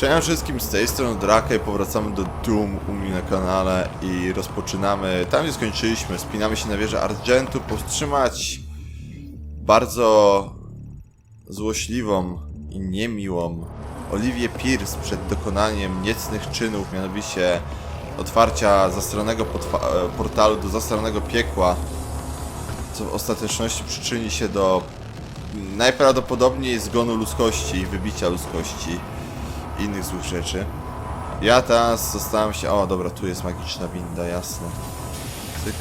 Cześć wszystkim, z tej strony Draka i powracamy do Doom u mnie na kanale i rozpoczynamy tam gdzie skończyliśmy, spinamy się na wieżę Argentu, powstrzymać bardzo złośliwą i niemiłą Oliwię Pierce przed dokonaniem niecnych czynów, mianowicie otwarcia zastranego e, portalu do zastranego piekła, co w ostateczności przyczyni się do najprawdopodobniej zgonu ludzkości wybicia ludzkości innych złych rzeczy. Ja teraz zostałem się... O, dobra, tu jest magiczna winda, jasne. Cyk.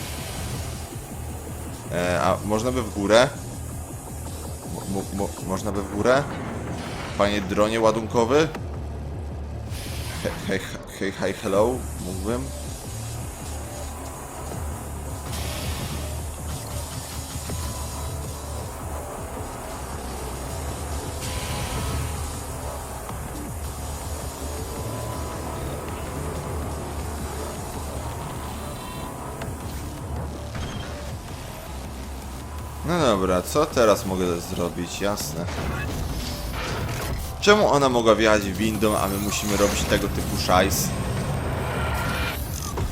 E, a można by w górę? Mo, mo, mo, można by w górę? Panie dronie ładunkowy? Hej, hej, hej, hello? Mógłbym? No dobra, co teraz mogę zrobić? Jasne. Czemu ona mogła wjechać windą, a my musimy robić tego typu szajs?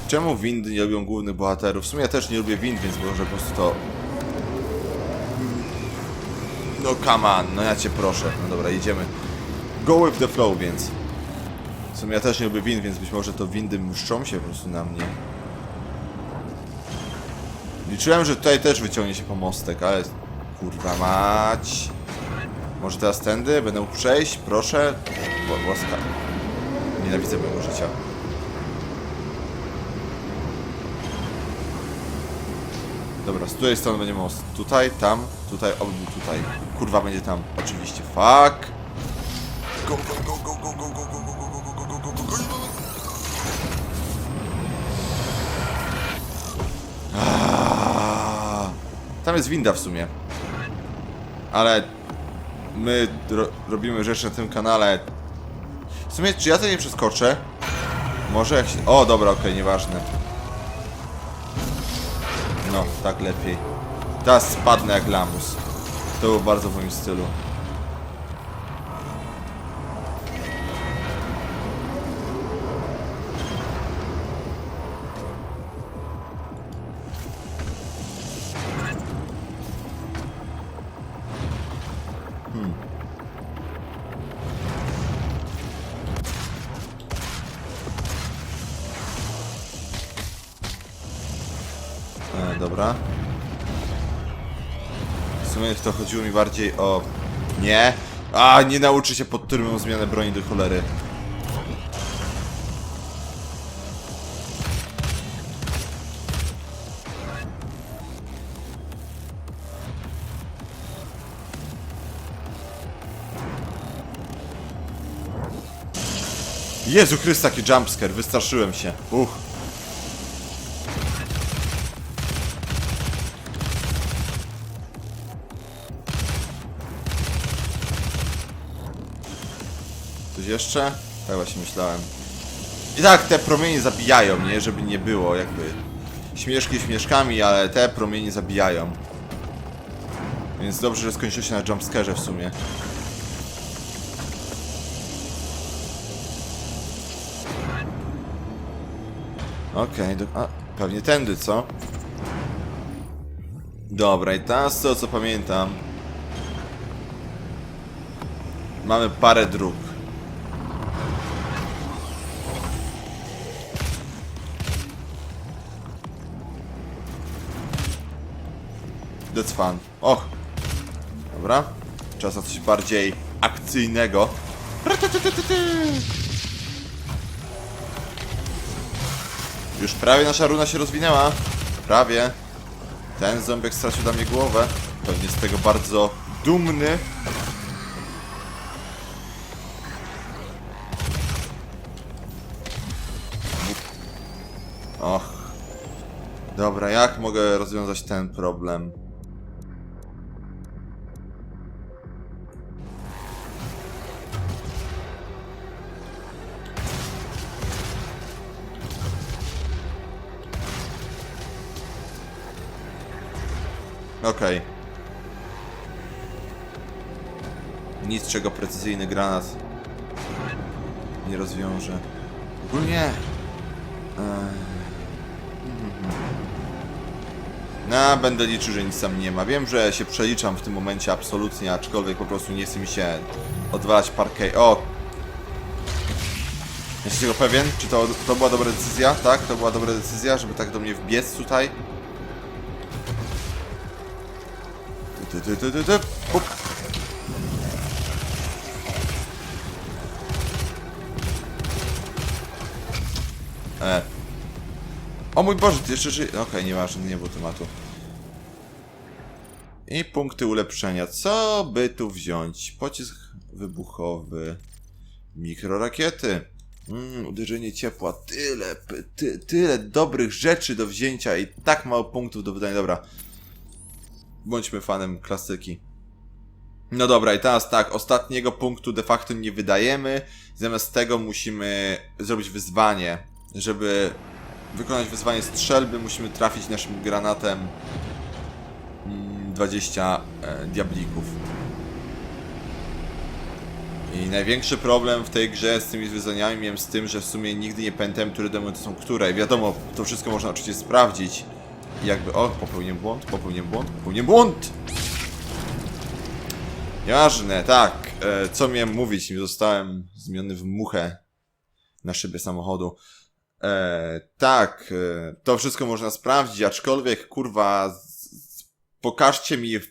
Czemu windy nie lubią głównych bohaterów? W sumie ja też nie lubię wind, więc może po prostu to... No come on, no ja cię proszę. No dobra, idziemy. Go with the flow, więc... W sumie ja też nie lubię wind, więc być może to windy mszczą się po prostu na mnie. Liczyłem, że tutaj też wyciągnie się pomostek, ale... Kurwa mać... Może teraz tędy? Będę mógł przejść? Proszę? Łaska... Nienawidzę mojego życia. Dobra, z której strony będzie most? Tutaj, tam, tutaj, był tutaj. Kurwa, będzie tam. Oczywiście. Fuck! Go, go, go, go, go, go, go, go, go, jest winda w sumie. Ale my ro robimy rzeczy na tym kanale. W sumie, czy ja to nie przeskoczę? Może jak się... O, dobra, okej, nieważne. No, tak lepiej. Teraz spadnę jak lamus. To było bardzo w moim stylu. E, dobra. W sumie to chodziło mi bardziej o... Nie! A, nie nauczy się pod którym zmianę broni do cholery. Jezu Chrysta, jaki jumpscare, wystraszyłem się. Uch. Coś jeszcze? Tak właśnie myślałem. I tak, te promienie zabijają, nie? Żeby nie było, jakby... Śmieszki śmieszkami, ale te promienie zabijają. Więc dobrze, że skończyło się na jumpscarze w sumie. Okej, do... a, pewnie tędy, co? Dobra, i teraz to, co pamiętam. Mamy parę dróg. That's fun. Och. Dobra. Czas na coś bardziej akcyjnego. Już prawie nasza runa się rozwinęła. Prawie. Ten ząbek stracił dla mnie głowę. Pewnie z tego bardzo dumny. Och. Dobra, jak mogę rozwiązać ten problem? Okej. Nic czego precyzyjny granat nie rozwiąże. Ogólnie... No, będę liczył, że nic tam nie ma. Wiem, że się przeliczam w tym momencie absolutnie, aczkolwiek po prostu nie chce mi się odwalać parkej. O! Jesteś tego pewien? Czy to, to była dobra decyzja? Tak? To była dobra decyzja, żeby tak do mnie wbiec tutaj? Ty, ty, ty, ty, ty. E. O mój Boże, ty jeszcze żyje. Okej, nieważne, nie było tematu. I punkty ulepszenia. Co by tu wziąć? Pocisk wybuchowy. Mikrorakiety. Mm, uderzenie ciepła. Tyle, ty, tyle dobrych rzeczy do wzięcia i tak mało punktów do wydania. Dobra. Bądźmy fanem klasyki. No dobra, i teraz tak, ostatniego punktu de facto nie wydajemy. Zamiast tego musimy zrobić wyzwanie. Żeby wykonać wyzwanie strzelby, musimy trafić naszym granatem mm, 20 e, diablików. I największy problem w tej grze z tymi wyzwaniami miałem z tym, że w sumie nigdy nie pamiętałem, które demony to są które. Wiadomo, to wszystko można oczywiście sprawdzić. Jakby, o, popełniłem błąd, popełniłem błąd, popełniłem błąd! Nieważne, tak. E, co miałem mówić? Zostałem zmieniony w muchę na szybie samochodu. E, tak, e, to wszystko można sprawdzić, aczkolwiek, kurwa, z, z, pokażcie mi w,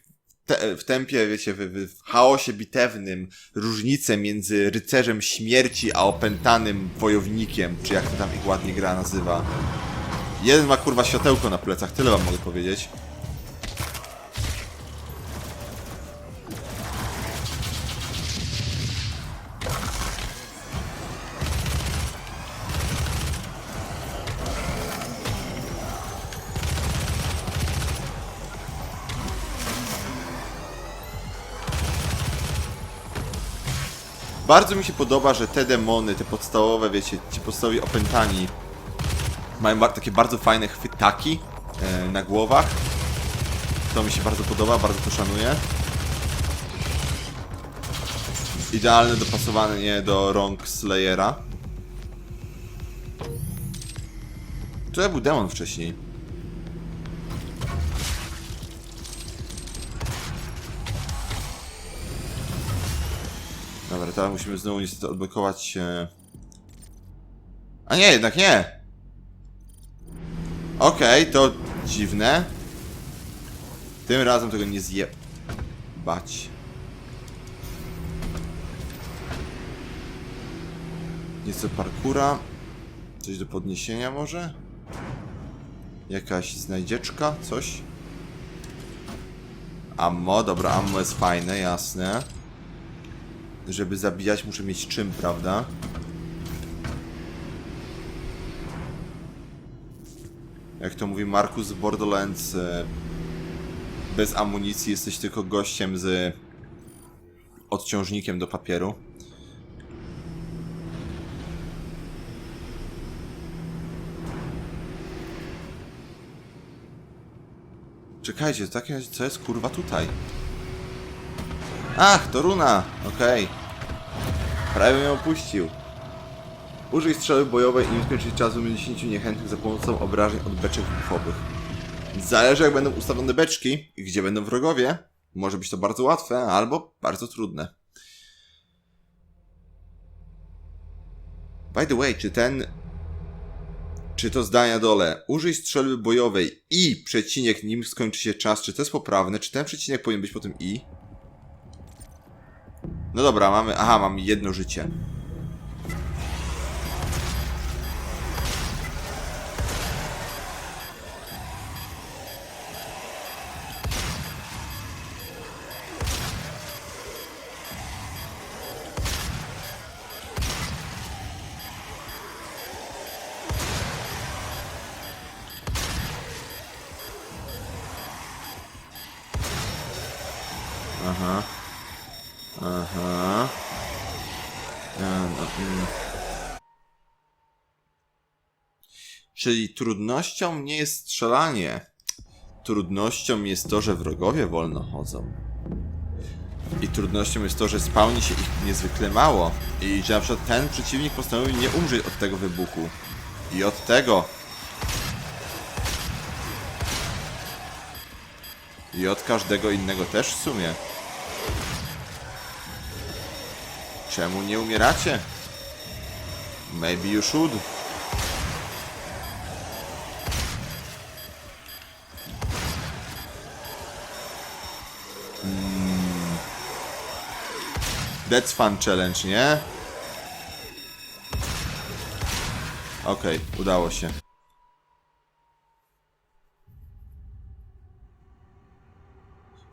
te, w tempie, wiecie, w, w, w chaosie bitewnym różnicę między rycerzem śmierci a opętanym wojownikiem, czy jak to tam ich ładnie gra nazywa. Jeden ma kurwa światełko na plecach, tyle wam mogę powiedzieć. Bardzo mi się podoba, że te demony, te podstawowe, wiecie, ci podstawowi opętani mają takie bardzo fajne chwytaki e, na głowach. To mi się bardzo podoba, bardzo to szanuję. Idealne dopasowanie do rąk Slayera. To był demon wcześniej. Dobra, teraz musimy znowu niestety odblokować... E... A nie, jednak nie! Okej, to dziwne. Tym razem tego nie zje... Bać. Nieco parkura. Coś do podniesienia może? Jakaś znajdzieczka? Coś? Ammo, dobra, ammo jest fajne, jasne. Żeby zabijać muszę mieć czym, prawda? Jak to mówi Markus Borderlands, e, bez amunicji jesteś tylko gościem z odciążnikiem do papieru. Czekajcie, takie, co jest kurwa tutaj? Ach, to runa! Okej. Prawie mnie opuścił. Użyj strzały bojowej i skończyć minus 10 niechętnych za pomocą obrażeń od beczek wybuchowych. Zależy jak będą ustawione beczki i gdzie będą wrogowie. Może być to bardzo łatwe, albo bardzo trudne. By the way, czy ten... Czy to zdanie dole, użyj strzelby bojowej i przecinek nim skończy się czas, czy to jest poprawne? Czy ten przecinek powinien być po tym i? No dobra, mamy... Aha, mamy jedno życie. Czyli trudnością nie jest strzelanie. Trudnością jest to, że wrogowie wolno chodzą. I trudnością jest to, że spawni się ich niezwykle mało. I że na przykład ten przeciwnik postanowił nie umrzeć od tego wybuchu. I od tego. I od każdego innego też w sumie. Czemu nie umieracie? Maybe you should. Mm. That's fun challenge, nie? Okej, udało się.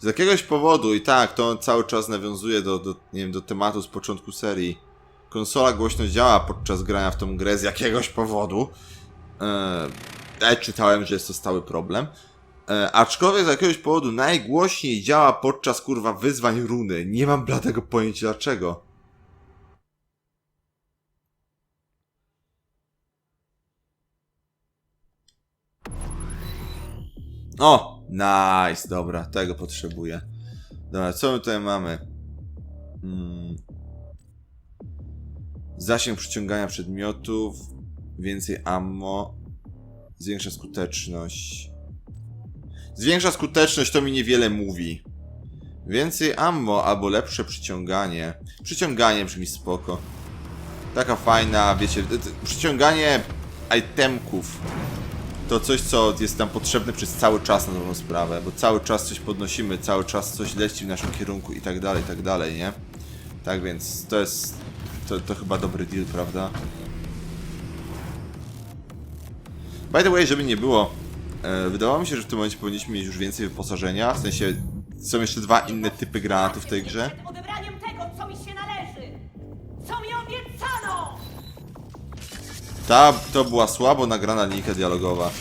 Z jakiegoś powodu, i tak, to cały czas nawiązuje do, do, nie wiem, do tematu z początku serii. Konsola głośno działa podczas grania w tą grę z jakiegoś powodu. Eee, ja czytałem, że jest to stały problem. E, aczkolwiek z jakiegoś powodu najgłośniej działa podczas kurwa wyzwań runy. Nie mam bladego pojęcia dlaczego. O! Nice, dobra, tego potrzebuję. Dobra, co my tutaj mamy? Mm. Zasięg przyciągania przedmiotów, więcej ammo, zwiększa skuteczność. Zwiększa skuteczność, to mi niewiele mówi. Więcej ammo albo lepsze przyciąganie. Przyciąganie brzmi spoko. Taka fajna, wiecie, przyciąganie itemków to coś, co jest nam potrzebne przez cały czas na dobrą sprawę, bo cały czas coś podnosimy, cały czas coś leci w naszym kierunku i tak dalej, i tak dalej, nie? Tak więc to jest, to, to chyba dobry deal, prawda? By the way, żeby nie było, e, wydawało mi się, że w tym momencie powinniśmy mieć już więcej wyposażenia, w sensie są jeszcze dwa inne typy granatów w tej grze. Odebraniem tego, co mi się należy! Co mi! Ta, to była słabo nagrana linijka dialogowa.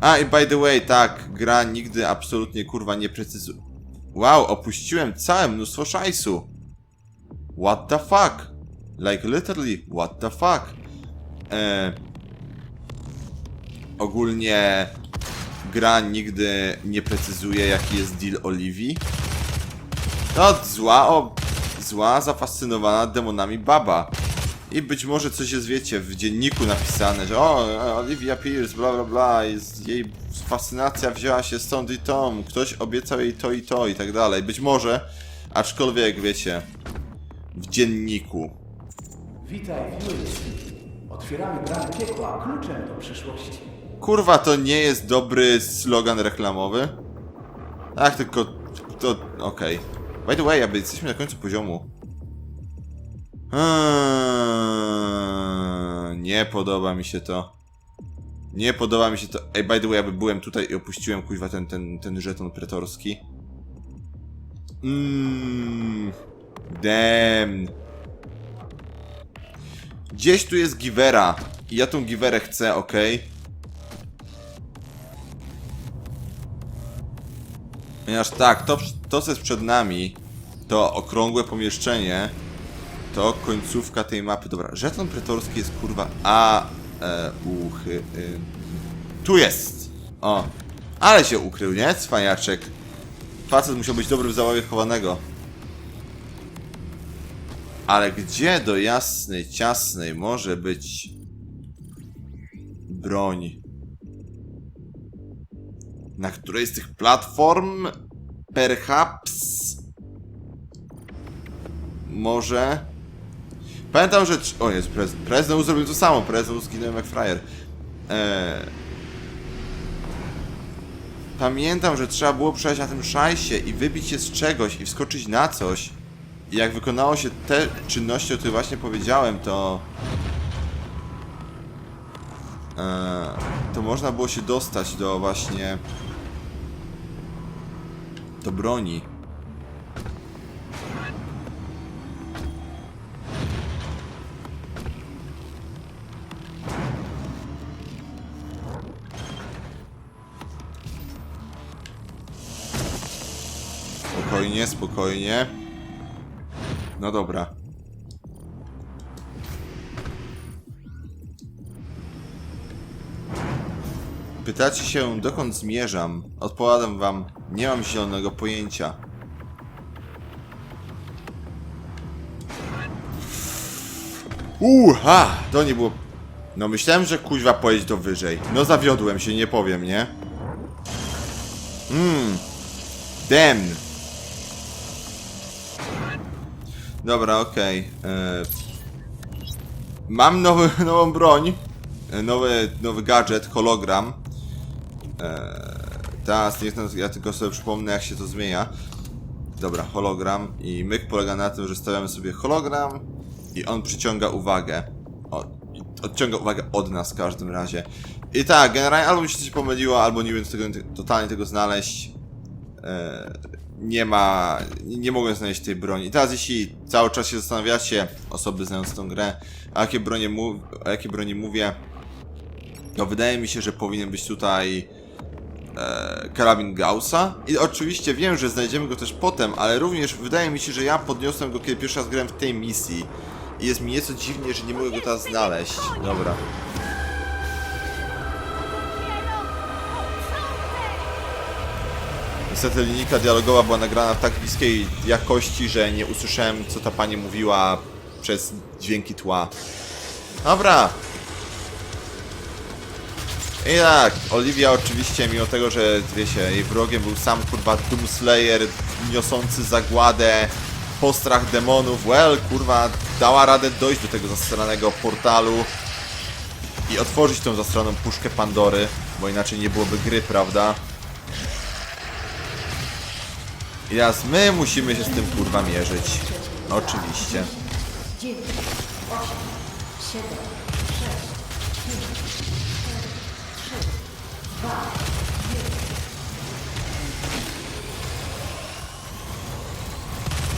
A i by the way, tak, gra nigdy absolutnie kurwa nie precyzuje. Wow, opuściłem całe mnóstwo szajsu. What the fuck? Like literally, what the fuck? E... Ogólnie gra nigdy nie precyzuje jaki jest deal Oliwii. No, zła, o, zła, zafascynowana demonami baba. I być może coś jest, wiecie, w dzienniku napisane, że o, Olivia Pierce, bla bla bla, jest, jej fascynacja wzięła się stąd i tom, ktoś obiecał jej to i to i tak dalej. Być może, aczkolwiek, wiecie, w dzienniku. Witaj Unity. Otwieramy bramy piekła kluczem do przyszłości. Kurwa, to nie jest dobry slogan reklamowy. Tak, tylko to. okej. By the way, aby jesteśmy na końcu poziomu. Eee, nie podoba mi się to. Nie podoba mi się to. Ej, by the way, aby byłem tutaj i opuściłem kuźwa ten, ten, ten żeton pretorski. Mmm. Damn. Gdzieś tu jest Givera. I ja tą Giverę chcę, okej. Ponieważ tak, to, to co jest przed nami, to okrągłe pomieszczenie, to końcówka tej mapy. Dobra, żeton pretorski jest kurwa A, E, y. Tu jest! O, ale się ukrył, nie? Cwaniaczek. Facet musiał być dobry w zabawie chowanego. Ale gdzie do jasnej, ciasnej może być broń? Na której z tych platform perhaps może. Pamiętam, że o jest Prez Prezneu zrobił to samo. Prezneu zginąłem jak frajer. Eee... pamiętam, że trzeba było przejść na tym szajsie i wybić się z czegoś i wskoczyć na coś. I jak wykonało się te czynności, o których właśnie powiedziałem, to eee, to można było się dostać do właśnie do broni. Spokojnie, spokojnie. No dobra. Pytacie się, dokąd zmierzam? Odpowiadam wam, nie mam zielonego pojęcia. Uha! To nie było... No myślałem, że kuźwa pojeść do wyżej. No zawiodłem się, nie powiem, nie? Mmm. Damn. Dobra, okej. E, Mam nowy, nową broń. E, Nowy, nowy gadżet, hologram. E, teraz niech no, ja tylko sobie przypomnę jak się to zmienia. Dobra, hologram i myk polega na tym, że stawiamy sobie hologram i on przyciąga uwagę. O, odciąga uwagę od nas w każdym razie. I tak, generalnie albo mi się coś pomyliło, albo nie wiem tego, totalnie tego znaleźć. E, nie ma, nie, mogłem znaleźć tej broni. I teraz jeśli cały czas się zastanawiacie, osoby znające tą grę, o jakie bronie, mów, o jakie broni mówię, to wydaje mi się, że powinien być tutaj e, karabin Gaussa. I oczywiście wiem, że znajdziemy go też potem, ale również wydaje mi się, że ja podniosłem go, kiedy pierwszy raz grałem w tej misji. I jest mi nieco dziwnie, że nie mogę go teraz znaleźć. Dobra. Niestety linijka dialogowa była nagrana w tak bliskiej jakości, że nie usłyszałem, co ta pani mówiła przez dźwięki tła. Dobra. I tak, Olivia oczywiście, mimo tego, że wiecie, jej wrogiem był sam kurwa Doomslayer, niosący zagładę, postrach demonów, well, kurwa, dała radę dojść do tego zastranego portalu i otworzyć tą zastraną puszkę Pandory, bo inaczej nie byłoby gry, prawda? I teraz my musimy się z tym kurwa mierzyć. Oczywiście.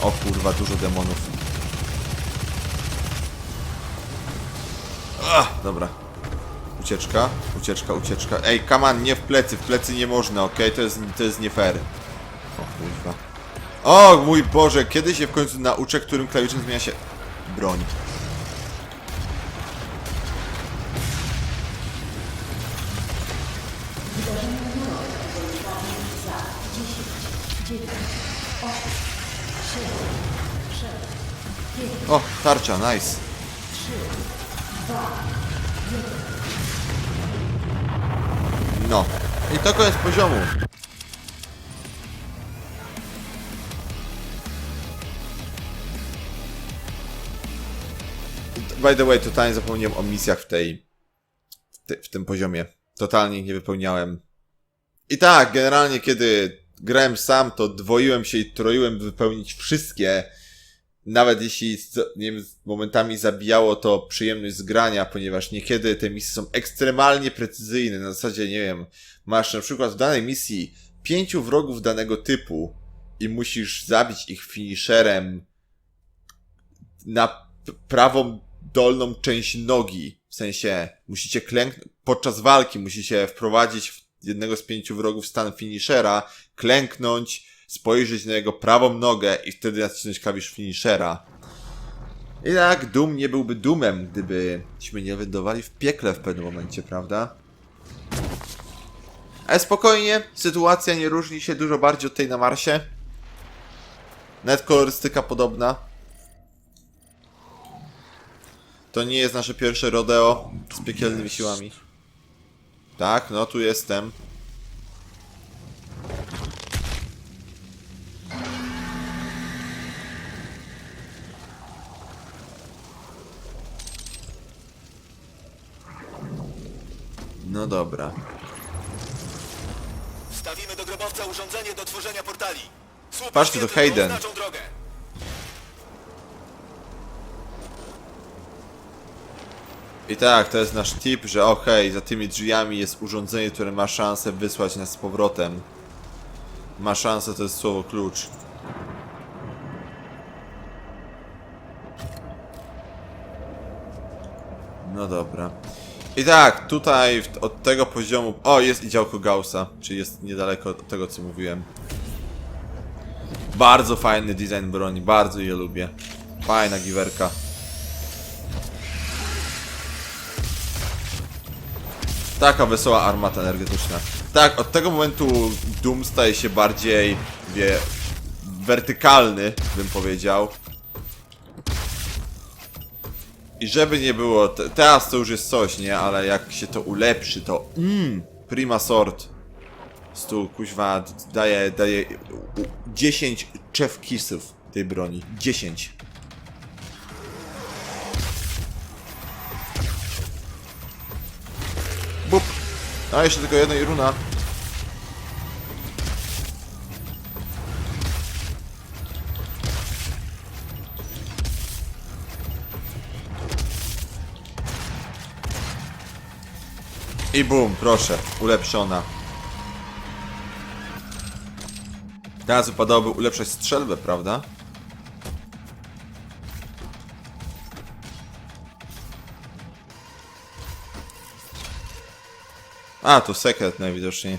O kurwa, dużo demonów. Dobra. Ucieczka, ucieczka, ucieczka. Ej, kaman, nie w plecy, w plecy nie można, okej? To, jest, to jest nie fair. O kurwa. O mój Boże, kiedy się w końcu nauczę, którym klawiszem zmienia się broń? Tarcza, nice. No. I to koniec poziomu. By the way, totalnie zapomniałem o misjach w tej. W, te, w tym poziomie. Totalnie nie wypełniałem. I tak, generalnie kiedy grałem sam, to dwoiłem się i troiłem by wypełnić wszystkie. Nawet jeśli nie wiem, momentami zabijało to przyjemność z grania, ponieważ niekiedy te misje są ekstremalnie precyzyjne. Na zasadzie, nie wiem, masz na przykład w danej misji pięciu wrogów danego typu i musisz zabić ich finisherem na prawą dolną część nogi. W sensie, musicie klęknąć, podczas walki musicie wprowadzić jednego z pięciu wrogów w stan finishera, klęknąć, spojrzeć na jego prawą nogę i wtedy nacisnąć klawisz finishera. I tak, Doom nie byłby Doomem, gdybyśmy nie wydawali w piekle w pewnym momencie, prawda? Ale spokojnie, sytuacja nie różni się dużo bardziej od tej na Marsie. Nawet kolorystyka podobna. To nie jest nasze pierwsze rodeo z piekielnymi siłami. Tak, no tu jestem. No dobra. Wstawimy do grobowca urządzenie do tworzenia portali. Słupy Patrzcie, to świetlne Hayden. oznaczą drogę. I tak, to jest nasz tip, że okej, za tymi drzwiami jest urządzenie, które ma szansę wysłać nas z powrotem. Ma szansę, to jest słowo klucz. No dobra. I tak, tutaj od tego poziomu... O, jest i działko Gaussa, czyli jest niedaleko od tego, co mówiłem. Bardzo fajny design broni, bardzo je lubię. Fajna giwerka. Taka wesoła armata energetyczna. Tak, od tego momentu Doom staje się bardziej, wie, wertykalny, bym powiedział. I żeby nie było, te, teraz to już jest coś, nie? Ale jak się to ulepszy, to mmm, prima sort. Stu, kuźwa, daje, daje u- u- 10 chef kissów tej broni. 10. Bup. A jeszcze tylko jedna i runa. I bum, proszę, ulepszona. Teraz wypadałoby ulepszać strzelbę, prawda? A, to sekret najwidoczniej.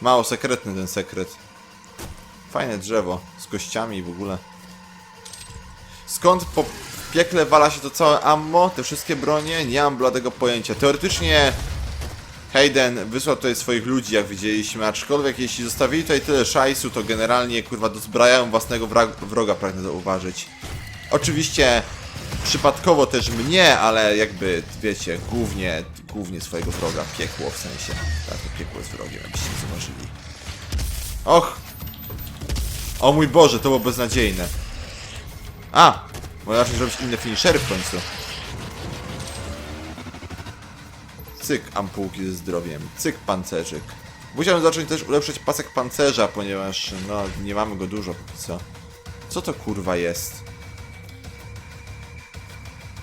Mało sekretny ten sekret. Fajne drzewo, z kościami w ogóle. Skąd po piekle wala się to całe ammo, te wszystkie bronie? Nie mam bladego pojęcia. Teoretycznie Hayden wysłał tutaj swoich ludzi, jak widzieliśmy, aczkolwiek jeśli zostawili tutaj tyle szajsu, to generalnie, kurwa, dozbrajają własnego wroga, pragnę zauważyć. Oczywiście przypadkowo też mnie, ale jakby, wiecie, głównie, głównie swojego wroga, piekło w sensie. Tak, to piekło jest wrogiem, jakbyście zauważyli. Och! O mój Boże, to było beznadziejne. A! Może zacząć robić inne finishery w końcu. Cyk ampułki ze zdrowiem, cyk pancerzyk. Musiałem zacząć też ulepszyć pasek pancerza, ponieważ no nie mamy go dużo póki co. Co to kurwa jest?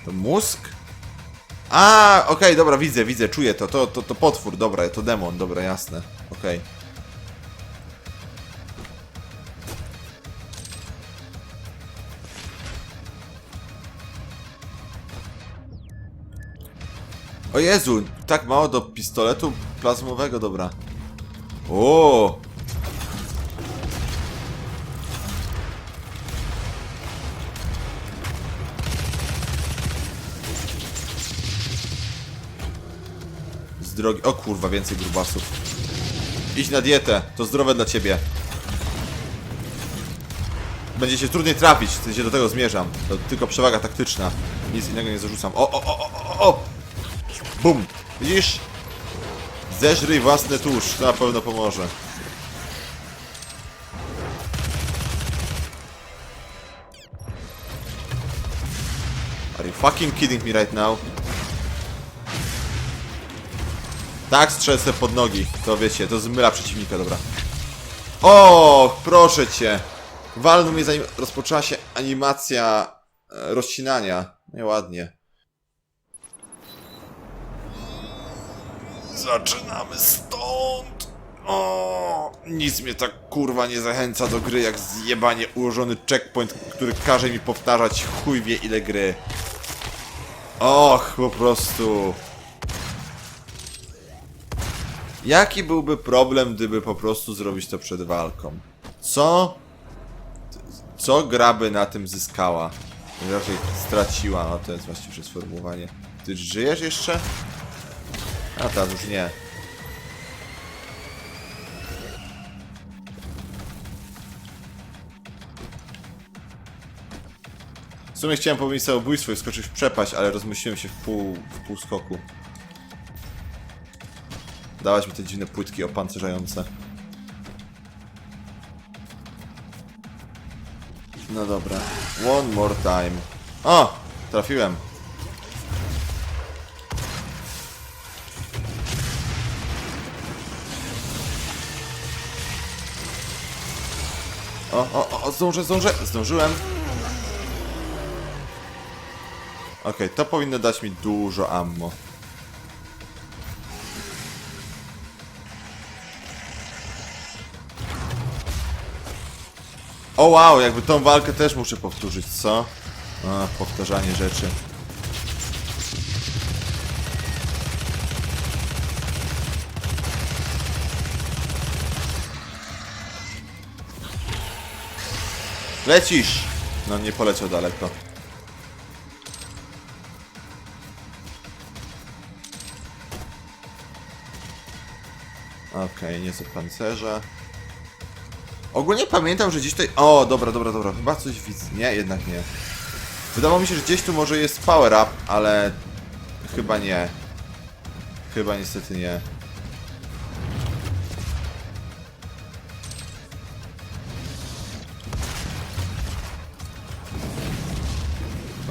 To mózg? A, okej, dobra, widzę, widzę, czuję to. To, to, to potwór, dobra, to demon, dobra, jasne. Okej. O Jezu, tak mało do pistoletu plazmowego, dobra. O! Z drogi... O kurwa, więcej grubasów. Idź na dietę, to zdrowe dla ciebie. Będzie się trudniej trafić, w sensie do tego zmierzam. To tylko przewaga taktyczna. Nic innego nie zarzucam. O, o, o, o, o! Bum! Widzisz? Zeżryj własny tusz, to na pewno pomoże. Are you fucking kidding me right now? Tak, strzelę sobie pod nogi. To wiecie, to zmyla przeciwnika, dobra. O, proszę cię. Walnął mnie zanim rozpoczęła się animacja e, rozcinania. Nieładnie. Zaczynamy stąd! O, nic mnie tak kurwa nie zachęca do gry jak zjebanie ułożony checkpoint, który każe mi powtarzać chuj wie ile gry. Och, po prostu. Jaki byłby problem, gdyby po prostu zrobić to przed walką? Co? Co gra by na tym zyskała? Raczej straciła, no to jest właściwe sformułowanie. Ty żyjesz jeszcze? A teraz już nie. W sumie chciałem popełnić samobójstwo i skoczyć w przepaść, ale rozmyśliłem się w pół, w pół skoku. Dałaś mi te dziwne płytki opancerzające. No dobra. One more time. O! Trafiłem. O, o, o, zdążę, zdążę, zdążyłem. Okej, to powinno dać mi dużo ammo. O wow, jakby tą walkę też muszę powtórzyć, co? A, powtarzanie rzeczy. Lecisz! No nie poleciał daleko. Okej, nie są pancerze. Ogólnie pamiętam, że gdzieś tutaj... O, dobra, dobra, dobra. Chyba coś widzę. Nie, jednak nie. Wydawało mi się, że gdzieś tu może jest power up, ale... Chyba nie. Chyba niestety nie.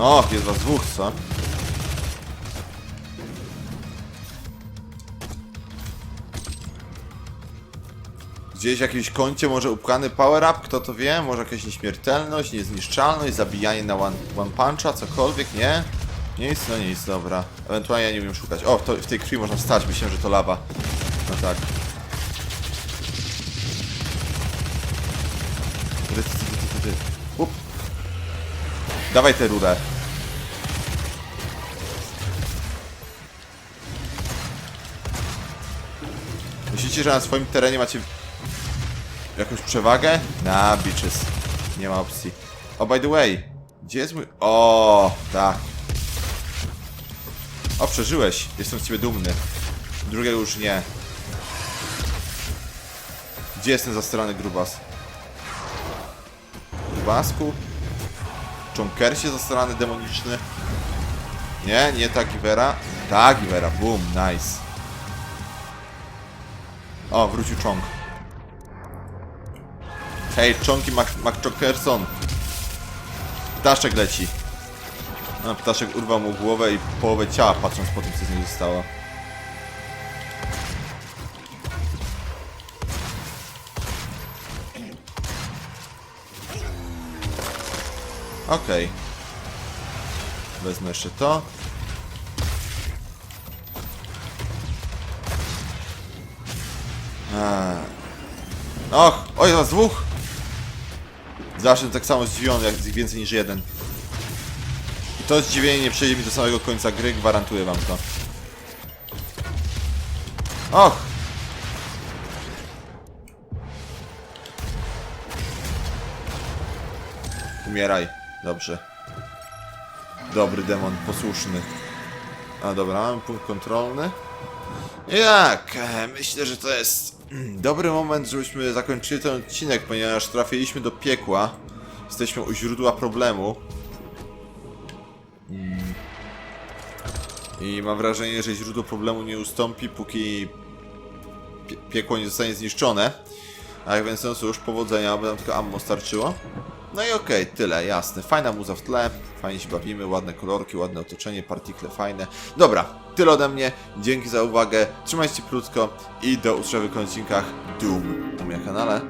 O, jest was dwóch, co? Gdzieś w jakimś kącie może upchany power up, kto to wie? Może jakaś nieśmiertelność, niezniszczalność, zabijanie na one, one puncha, cokolwiek, nie? Nic, no nic, dobra. Ewentualnie ja nie umiem szukać. O, to, w tej krwi można wstać, myślałem, że to lawa. No tak. Up. Dawaj tę rurę. Myślicie, że na swoim terenie macie jakąś przewagę? Na, bitches. Nie ma opcji. O, by the way. Gdzie jest mój... O, tak. O, przeżyłeś. Jestem z ciebie dumny. Drugiego już nie. Gdzie jest ten zastrany grubas? Grubasku? Czonkersie zastrany demoniczny? Nie, nie ta Givera. Ta Givera, boom, nice. O, wrócił Chong. Hej, Chonki McChonkerson. Ptaszek leci. No, ptaszek urwał mu głowę i połowę ciała, patrząc po tym, co z niej zostało. Okej. Wezmę jeszcze to. Eee. Och, oj, was dwóch! Zawsze tak samo zdziwiony, jak więcej niż jeden. I to zdziwienie nie przejdzie mi do samego końca gry, gwarantuję wam to. Och! Umieraj. Dobrze. Dobry demon, posłuszny. A dobra, mamy punkt kontrolny. Jak? E, Myślę, że to jest dobry moment, żebyśmy zakończyli ten odcinek, ponieważ trafiliśmy do piekła. Jesteśmy u źródła problemu. I mam wrażenie, że źródło problemu nie ustąpi, póki pie piekło nie zostanie zniszczone. A więc no cóż, powodzenia, aby nam tylko ammo starczyło. No i okej, tyle, jasne. Fajna muza w tle, fajnie się bawimy, ładne kolorki, ładne otoczenie, partikle fajne. Dobra, tyle ode mnie, dzięki za uwagę, trzymajcie krótko i do usłyszenia w kolejnych odcinkach Doom na moim kanale.